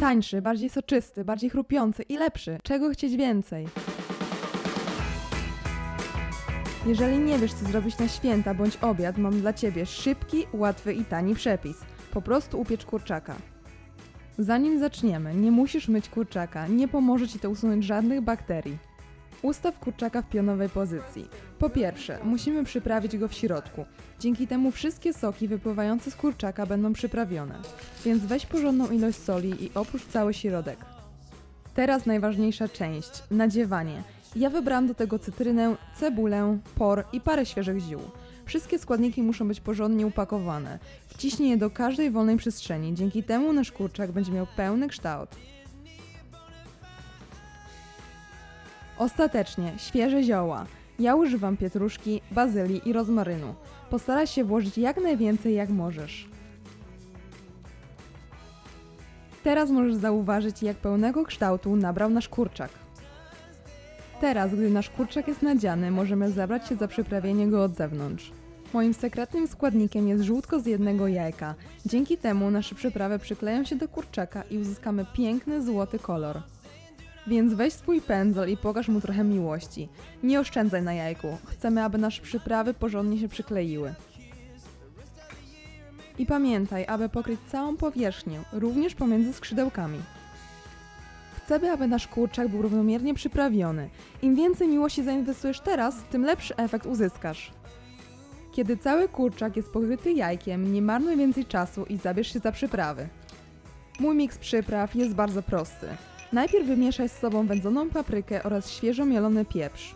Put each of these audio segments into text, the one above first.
Tańszy, bardziej soczysty, bardziej chrupiący i lepszy. Czego chcieć więcej? Jeżeli nie wiesz, co zrobić na święta bądź obiad, mam dla Ciebie szybki, łatwy i tani przepis. Po prostu upiecz kurczaka. Zanim zaczniemy, nie musisz myć kurczaka, nie pomoże Ci to usunąć żadnych bakterii. Ustaw kurczaka w pionowej pozycji. Po pierwsze, musimy przyprawić go w środku. Dzięki temu wszystkie soki wypływające z kurczaka będą przyprawione. Więc weź porządną ilość soli i oprócz cały środek. Teraz najważniejsza część nadziewanie. Ja wybrałam do tego cytrynę, cebulę, por i parę świeżych ziół. Wszystkie składniki muszą być porządnie upakowane. Wciśnij je do każdej wolnej przestrzeni, dzięki temu nasz kurczak będzie miał pełny kształt. Ostatecznie, świeże zioła. Ja używam pietruszki, bazylii i rozmarynu. Postaraj się włożyć jak najwięcej jak możesz. Teraz możesz zauważyć, jak pełnego kształtu nabrał nasz kurczak. Teraz, gdy nasz kurczak jest nadziany, możemy zabrać się za przyprawienie go od zewnątrz. Moim sekretnym składnikiem jest żółtko z jednego jajka. Dzięki temu nasze przyprawy przykleją się do kurczaka i uzyskamy piękny, złoty kolor. Więc weź swój pędzel i pokaż mu trochę miłości. Nie oszczędzaj na jajku. Chcemy, aby nasze przyprawy porządnie się przykleiły. I pamiętaj, aby pokryć całą powierzchnię, również pomiędzy skrzydełkami. Chcemy, aby nasz kurczak był równomiernie przyprawiony. Im więcej miłości zainwestujesz teraz, tym lepszy efekt uzyskasz. Kiedy cały kurczak jest pokryty jajkiem, nie marnuj więcej czasu i zabierz się za przyprawy. Mój miks przypraw jest bardzo prosty. Najpierw wymieszaj z sobą wędzoną paprykę oraz świeżo mielony pieprz.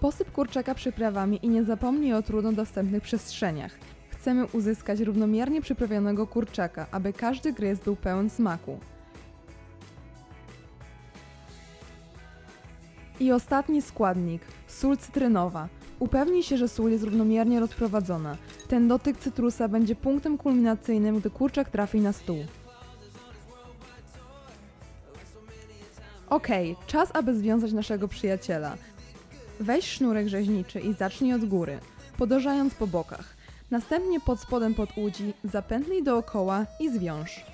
Posyp kurczaka przyprawami i nie zapomnij o trudno dostępnych przestrzeniach. Chcemy uzyskać równomiernie przyprawionego kurczaka, aby każdy gryz był pełen smaku. I ostatni składnik sól cytrynowa. Upewnij się, że sól jest równomiernie rozprowadzona. Ten dotyk cytrusa będzie punktem kulminacyjnym, gdy kurczak trafi na stół. Okej, czas, aby związać naszego przyjaciela. Weź sznurek rzeźniczy i zacznij od góry, podążając po bokach. Następnie pod spodem pod udzi, zapętlij dookoła i zwiąż.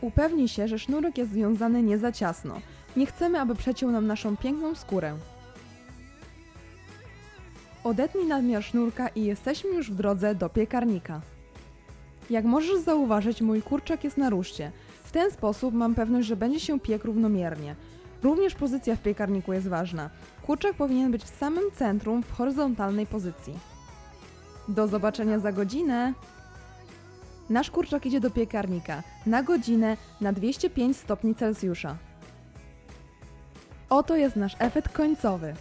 Upewnij się, że sznurek jest związany nie za ciasno. Nie chcemy, aby przeciął nam naszą piękną skórę. Odetnij nadmiar sznurka i jesteśmy już w drodze do piekarnika. Jak możesz zauważyć, mój kurczak jest na ruszcie. W ten sposób mam pewność, że będzie się piekł równomiernie. Również pozycja w piekarniku jest ważna. Kurczak powinien być w samym centrum w horyzontalnej pozycji. Do zobaczenia za godzinę! Nasz kurczak idzie do piekarnika na godzinę na 205 stopni Celsjusza. Oto jest nasz efekt końcowy.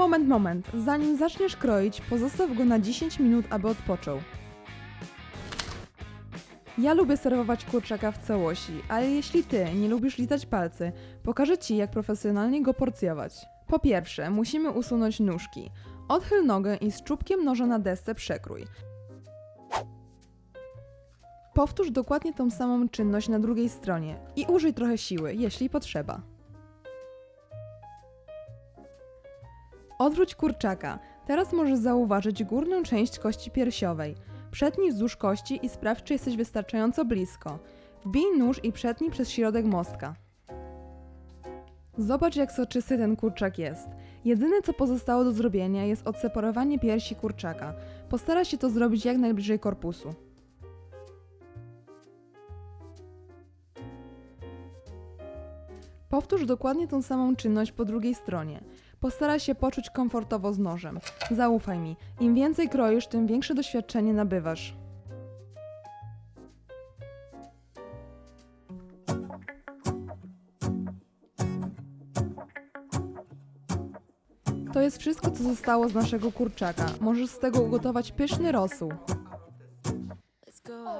Moment, moment. Zanim zaczniesz kroić, pozostaw go na 10 minut, aby odpoczął. Ja lubię serwować kurczaka w całości, ale jeśli ty nie lubisz lizać palcy, pokażę ci, jak profesjonalnie go porcjować. Po pierwsze, musimy usunąć nóżki. Odchyl nogę i z czubkiem noża na desce przekrój. Powtórz dokładnie tą samą czynność na drugiej stronie i użyj trochę siły, jeśli potrzeba. Odwróć kurczaka. Teraz możesz zauważyć górną część kości piersiowej. Przetnij wzdłuż kości i sprawdź, czy jesteś wystarczająco blisko. Wbij nóż i przetnij przez środek mostka. Zobacz, jak soczysty ten kurczak jest. Jedyne, co pozostało do zrobienia, jest odseparowanie piersi kurczaka. Postaraj się to zrobić jak najbliżej korpusu. Powtórz dokładnie tą samą czynność po drugiej stronie. Postaraj się poczuć komfortowo z nożem. Zaufaj mi, im więcej kroisz, tym większe doświadczenie nabywasz. To jest wszystko, co zostało z naszego kurczaka. Możesz z tego ugotować pyszny rosół.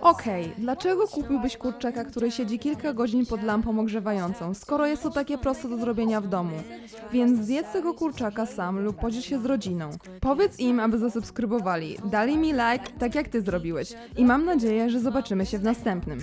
Okej, dlaczego kupiłbyś kurczaka, który siedzi kilka godzin pod lampą ogrzewającą, skoro jest to takie proste do zrobienia w domu? Więc zjedz tego kurczaka sam lub podziel się z rodziną. Powiedz im, aby zasubskrybowali, dali mi like, tak jak ty zrobiłeś. I mam nadzieję, że zobaczymy się w następnym.